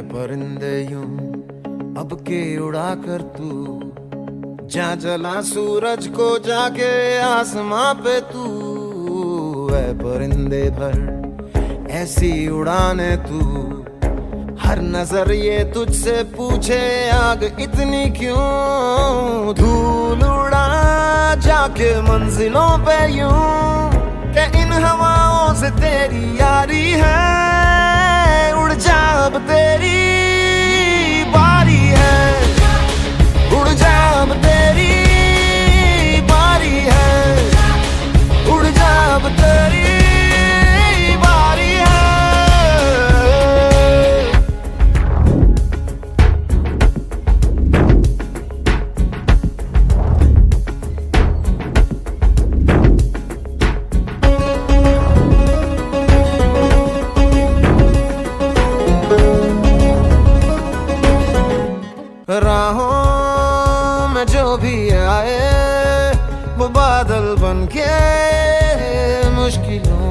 परिंदे यूँ अब के उड़ा कर तू जा जला सूरज को जाके आसमां पे तू। है परिंदे भर, ऐसी उड़ाने तू। हर नज़र ये तुझसे पूछे, आग इतनी क्यों? धूल उड़ा जाके मंजिलों पे यूँ, के इन हवाओं से तेरी यारी है। उड़ जा अब तेरी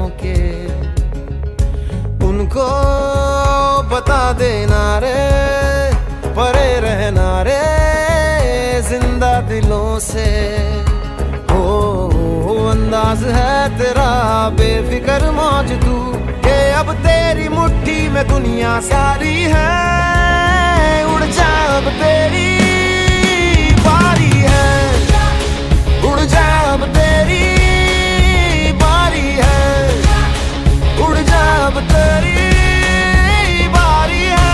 के। उनको बता देना रे, परे रहना रे, ज़िंदा दिलों से। हो, अंदाज है तेरा, बेफिक्र मौज तू। के अब तेरी मुट्ठी में दुनिया सारी है। उड़ जा अब तेरी बारी है। उड़ जा अब तेरी अब तेरी बारी है।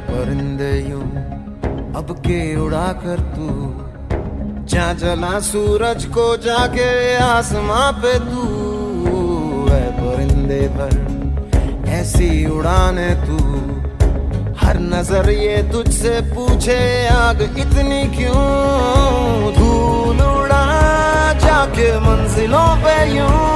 परिंदे अब के उड़ा कर तू। जा जला सूरज को जाके आसमां पे तू। है परिंदे पर ऐसी उड़ाने तू। हर नज़र ये तुझसे पूछे, आग इतनी क्यों? धूल उड़ा जाके मंजिलों पे यूँ।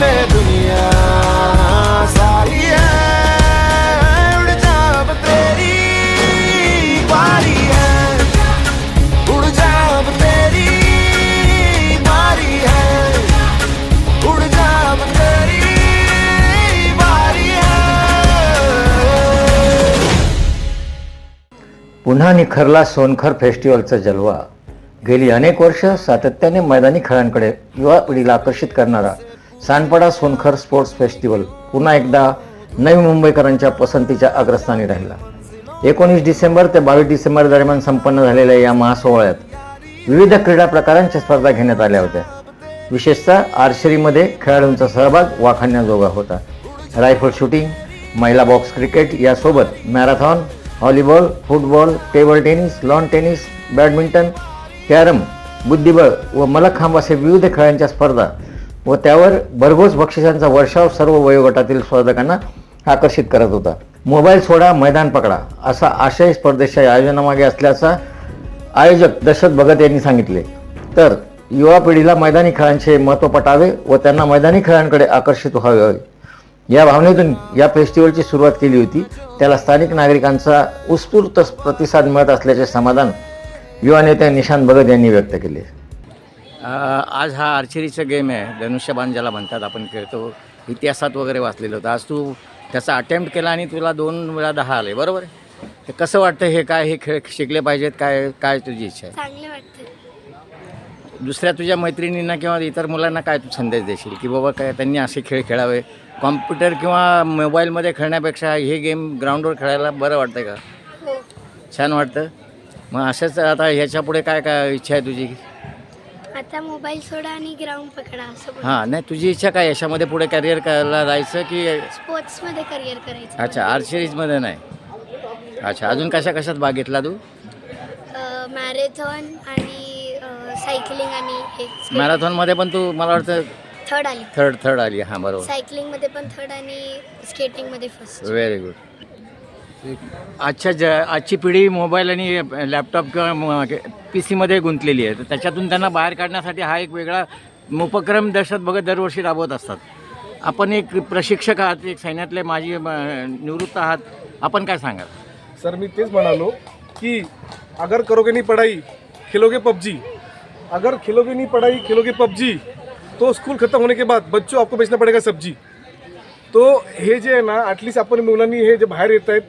में दुनिया सारी है उड़ जा तेरी बारी है उड़ जा तेरी बारी है उड़ जा तेरी बारी है पुन्हा निखरला सोनखर फेस्टिवलचा जलवा. गेली अनेक वर्ष सातत्याने मैदानी खेळांकडे युवा पिढीला आकर्षित करणारा सानपडा सोनखर स्पोर्ट्स फेस्टिवल पुन्हा एकदा नवी मुंबईकरांच्या पसंतीच्या अग्रस्थानी राहिला. एकोणीस डिसेंबर ते बावीस डिसेंबर दरम्यान संपन्न झालेल्या या महासोहळ्यात विविध क्रीडा प्रकारांच्या स्पर्धा घेण्यात आल्या होत्या. विशेषतः आर्चरीमध्ये खेळाडूंचा सहभाग वाखाणण्याजोगा होता. रायफल शूटिंग महिला बॉक्स क्रिकेट यासोबत marathon volleyball football table tennis lawn tennis badminton carrom बुद्धिबळ व मलखांब असे विविध खेळांच्या स्पर्धा व त्यावर भरघोस बक्षिसांचा वर्षाव सर्व वयोगटातील स्पर्धकांना आकर्षित करत होता. मोबाईल सोडा मैदान पकडा असा आशय स्पर्धेच्या आयोजनामागे असल्याचा आयोजक दशरथ भगत यांनी सांगितले. तर युवा पिढीला मैदानी खेळांचे महत्त्व पटावे व त्यांना मैदानी खेळांकडे आकर्षित व्हावे. या भावनेतून या फेस्टिवलची सुरुवात केली होती. त्याला स्थानिक नागरिकांचा उत्स्फूर्त प्रतिसाद मिळत असल्याचे समाधान युवा नेते निशांत भगत यांनी व्यक्त केले. आज हा आर्चरीचं गेम आहे. धनुष्यबाण ज्याला म्हणतात आपण खेळतो. इतिहासात वगैरे वाचलेलं होतं. आज तू त्याचा अटेम्प्ट केला आणि तुला दोन वेळा दहा आले. बरोबर आहे? हे कसं वाटतं हे काय हे खेळ शिकले पाहिजेत? काय काय तुझी इच्छा आहे? दुसऱ्या तुझ्या मैत्रिणींना किंवा इतर मुलांना काय तू संदेश देशील? की बाबा काय त्यांनी असे खेळ खेळावे? कॉम्प्युटर किंवा मोबाईलमध्ये खेळण्यापेक्षा हे गेम ग्राउंडवर खेळायला बरं वाटतं का? हो. छान वाटतं. मग असंच आता ह्याच्या पुढे काय काय इच्छा आहे तुझी? आता मोबाईल सोडा आणि ग्राउंड पकडा असं हां नाही तुझी इच्छा काय? याच्यामध्ये पुढे करिअर करायला जायचं की स्पोर्ट्समध्ये करिअर करायचं. अच्छा आर्चरीजमध्ये नाही. अच्छा अजून कशा कशात भाग घेतला तू? मॅरेथॉन आणि सायकलिंग आणि मॅरेथॉनमध्ये पण तू मला वाटतं थर्ड आली. थर्ड थर्ड आली. हां बरोबर. सायकलिंगमध्ये पण थर्ड आणि स्केटिंगमध्ये फर्स्ट व्हेरी गुड आजच्या ज आजची पिढी मोबाईल आणि लॅपटॉप किंवा पी सीमध्ये गुंतलेली आहे. तर त्याच्यातून त्यांना बाहेर काढण्यासाठी हा एक वेगळा उपक्रम दहशत बघत दरवर्षी राबवत असतात. आपण एक प्रशिक्षक आहात एक सैन्यातले माजी निवृत्त आहात. आपण काय सांगाल? सर मी तेच म्हणालो की अगर करोगे नाही पढ़ाई खेलोगे पबजी. अगर खेलोगे नहीं पढ़ाई खेलोगे पबजी तो स्कूल खत्म होने के बाद बच्चों आपको बेचना पड़ेगा सब्जी. तो हे जे आहे ना ॲटलिस्ट आपण मुलांनी हे जे बाहेर येत आहेत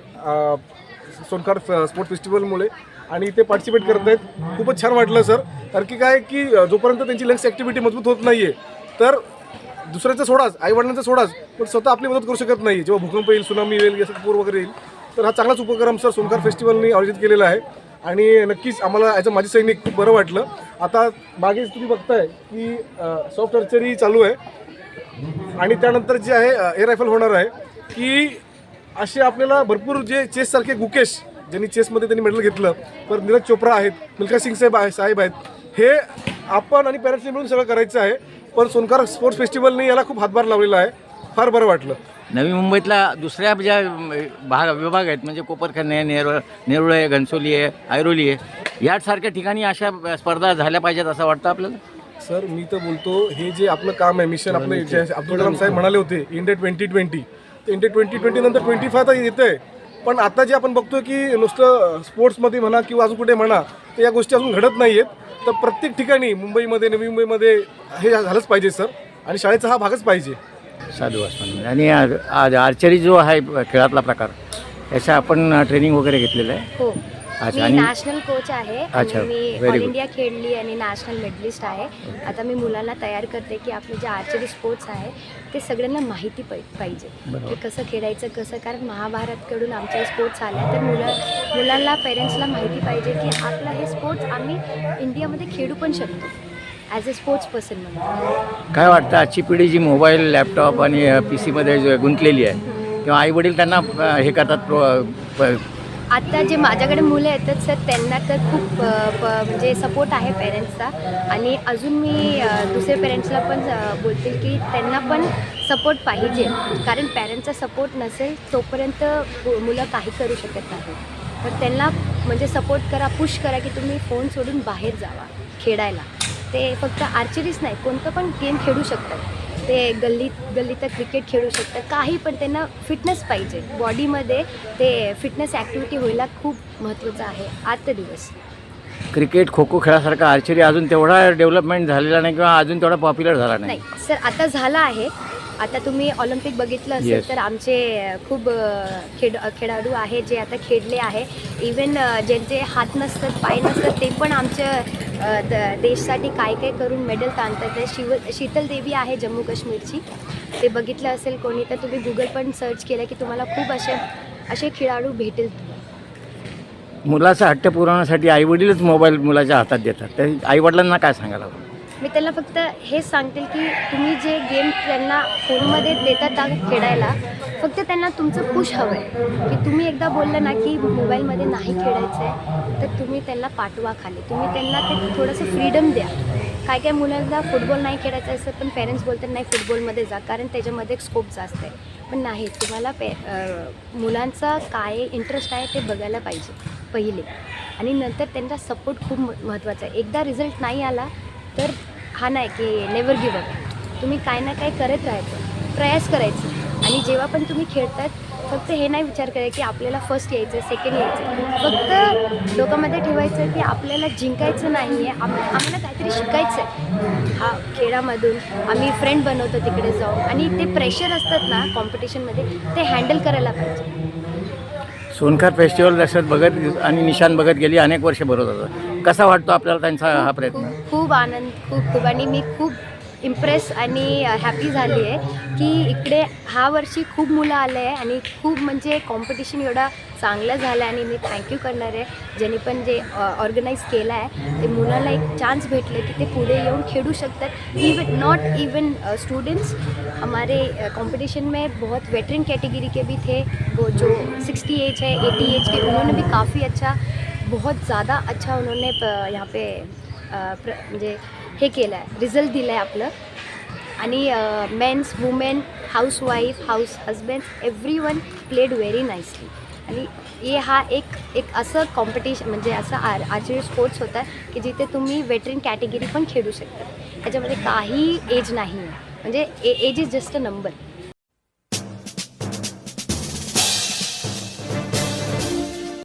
सोनकार स्पोर्ट फेस्टिवलमुळे आणि इथे पार्टिसिपेट करत आहेत. खूपच छान वाटलं सर कारण की काय की जोपर्यंत त्यांची लंग्स ॲक्टिव्हिटी मजबूत होत नाही आहे तर दुसऱ्याचा सोडाच आईवडिलांचा सोडाच पण स्वतः आपली मदत करू शकत नाही. जेव्हा भूकंप येईल सुनामी येईल याचा पूर वगैरे येईल तर हा चांगलाच उपक्रम सर सोनकार फेस्टिवलनी आयोजित केलेला आहे. आणि नक्कीच आम्हाला ॲज अ माजी सैनिक खूप बरं वाटलं. आता मागे तुम्ही बघताय की सॉफ्ट अर्चरी चालू आहे. आणि त्यानंतर जे आहे एअर रायफल होणार आहे की असे आपल्याला भरपूर जे चेससारखे गुकेश ज्यांनी चेसमध्ये त्यांनी मेडल घेतलं तर नीरज चोप्रा आहेत मिल्खा सिंग साहेब आहे साहेब आहेत हे आपण आणि पॅरेंट्सनी मिळून सगळं करायचं आहे पण सोनकार स्पोर्ट्स फेस्टिवलने याला खूप हातभार लावलेला आहे. फार बरं वाटलं. नवी मुंबईतल्या दुसऱ्या ज्या भाग विभाग आहेत म्हणजे कोपरखंड आहे नेरळ नेरुळ आहे घनसोली आहे ऐरोली आहे यासारख्या ठिकाणी अशा स्पर्धा झाल्या पाहिजेत असं वाटतं आपल्याला? सर मी तर बोलतो हे जे आपलं काम आहे मिशन आपलं जे अब्दुल कलाम साहेब म्हणाले होते India twenty twenty India twenty twenty नंतर ट्वेंटी फाय तर येतं आहे पण आता जे आपण बघतो की नुसतं स्पोर्ट्समध्ये म्हणा किंवा अजून कुठे म्हणा तर या गोष्टी अजून घडत नाही आहेत तर प्रत्येक ठिकाणी मुंबईमध्ये नवी मुंबईमध्ये हे झालंच पाहिजे सर. आणि शाळेचा हा भागच पाहिजे. साधू वासवानी आणि आज आज आर्चरी जो आहे खेळातला प्रकार याचं आपण ट्रेनिंग वगैरे घेतलेलं आहे. हो. अच्छा, मी आणि- नॅशनल कोच आहे. अच्छा, आणि मी very ऑल good. इंडिया खेळली आणि नॅशनल मेडलिस्ट आहे. आता मी मुलांना तयार करते की आपले जे आर्चरी स्पोर्ट्स आहे ते सगळ्यांना माहिती पाहि- पाहिजे. बरोबर. की कसं खेळायचं कसं कारण महाभारतकडून आमचे स्पोर्ट्स आल्या तर मुलं मुलांना पेरेंट्सला माहिती पाहिजे की आपलं हे स्पोर्ट्स आम्ही इंडियामध्ये खेळू पण शकतो. ॲज अ स्पोर्ट्स पर्सन म्हणून. काय वाटतं? आजची पिढी जी मोबाईल लॅपटॉप आणि पी सीमध्ये गुंतलेली आहे किंवा आईवडील त्यांना अ, हे करतात प्रो- प- आता जे माझ्याकडे मुलं येतात सर त्यांना तर खूप प- म्हणजे सपोर्ट आहे पेरेंट्सचा आणि अजून मी दुसरे दुसऱ्या पेरेंट्सला पण बोलते की त्यांना पण सपोर्ट पाहिजे. कारण पॅरेंट्सचा सपोर्ट नसेल तोपर्यंत मु- मुलं काही करू शकत नाही. तर त्यांना म्हणजे सपोर्ट करा पुश करा की तुम्ही फोन सोडून बाहेर जावा खेळायला. ते फक्त आर्चरीच नाही कोणतं पण गेम खेळू शकतात. ते गल्लीत गल्लीत क्रिकेट खेळू शकतात. काही पण त्यांना फिटनेस पाहिजे. बॉडीमध्ये ते फिटनेस ॲक्टिव्हिटी व्हायला खूप महत्त्वाचं आहे. आजचा दिवस. क्रिकेट खो खो खेळासारखा आर्चरी अजून तेवढा डेव्हलपमेंट झालेला नाही किंवा अजून तेवढा पॉप्युलर झाला नाही. नाही. सर आता झालं आहे. आता तुम्ही ऑलिम्पिक बघितलं Yes. असेल तर आमचे खूप खेळ खेळाडू आहे जे आता खेळले आहे. इवन ज्यांचे हात नसतात पाय नसतात ते पण आमच्या देशसाठी काय काय करून मेडल आणतात ते शिव शीतल देवी आहे जम्मू काश्मीरची. ते बघितलं असेल कोणी तर तुम्ही गुगल पण सर्च केलं की तुम्हाला खूप असे असे खेळाडू भेटेल. मुलाचा हट्ट पुरवण्यासाठी आईवडीलच मोबाईल मुलाच्या हातात देतात. तर आईवडिलांना काय सांगायला हवं? मी त्यांना फक्त हेच सांगते की तुम्ही जे गेम त्यांना फोनमध्ये देतात त्या खेळायला फक्त त्यांना तुमचं पुश हवं आहे की तुम्ही एकदा बोललं ना की मोबाईलमध्ये नाही खेळायचं आहे तर तुम्ही त्यांना पाठवा खाली. तुम्ही त्यांना ते थोडंसं फ्रीडम द्या. काय काय मुलांना फुटबॉल नाही खेळायचं असं पण पेरेंट्स बोलतात नाही फुटबॉलमध्ये जा कारण त्याच्यामध्ये स्कोप जास्त आहे. पण नाही तुम्हाला पे मुलांचा काय इंटरेस्ट आहे ते बघायला पाहिजे पहिले. आणि नंतर त्यांचा सपोर्ट खूप महत्त्वाचा आहे. एकदा रिझल्ट नाही आला तर हा नाही की नेवर गिव अप तुम्ही काय ना काय करत राहायचं प्रयास करायचं. आणि जेव्हा पण तुम्ही खेळतात फक्त हे नाही विचार करायचं की आपल्याला फर्स्ट यायचं सेकंड यायचं. फक्त डोक्यामध्ये ठेवायचं की आपल्याला जिंकायचं नाही आहे आप आम्हाला काहीतरी शिकायचं आहे हा खेळामधून आम्ही फ्रेंड बनवतो तिकडे जाऊन. आणि ते प्रेशर असतात ना कॉम्पिटिशनमध्ये ते हँडल करायला पाहिजे. सोनखार फेस्टिवल जसं बघत आणि निशान बघत गेली अनेक वर्ष भरत होतं. कसा वाटतो आपल्याला त्यांचा हा प्रयत्न? खूप खूप आनंद खूप खूप. आणि मी खूप इम्प्रेस आणि हॅपी झाली आहे की इकडे ह्या वर्षी खूप मुलं आले आहे आणि खूप म्हणजे कॉम्पिटिशन एवढा चांगलं झालं आहे आणि मी थँक्यू करणार आहे. ज्यांनी पण जे ऑर्गनाईज केलं आहे ते मुलांना एक चान्स भेटले की ते पुढे येऊन खेळू शकतात. इवन नॉट इवन स्टूडेंट्स हमारे कॉम्पिटिशन में बहुत वेटरन कैटेगरी के भी थे वो जो सिक्सटी एज है एटी एज के उन्होंने भी काफ़ी अच्छा बहुत ज़्यादा अच्छा उन्होंने प- यहाँ पे प्र म्हणजे हे केलं आहे रिझल्ट दिलं आहे आपलं. आणि men's women housewife house husband everyone played very nicely आणि हे हा एक एक असं कॉम्पिटिशन म्हणजे असं आर आर्चरी स्पोर्ट्स होता की जिथे तुम्ही वेटरन कॅटेगरी पण खेळू शकता. त्याच्यामध्ये काही एज नाही आहे. म्हणजे a age is just a number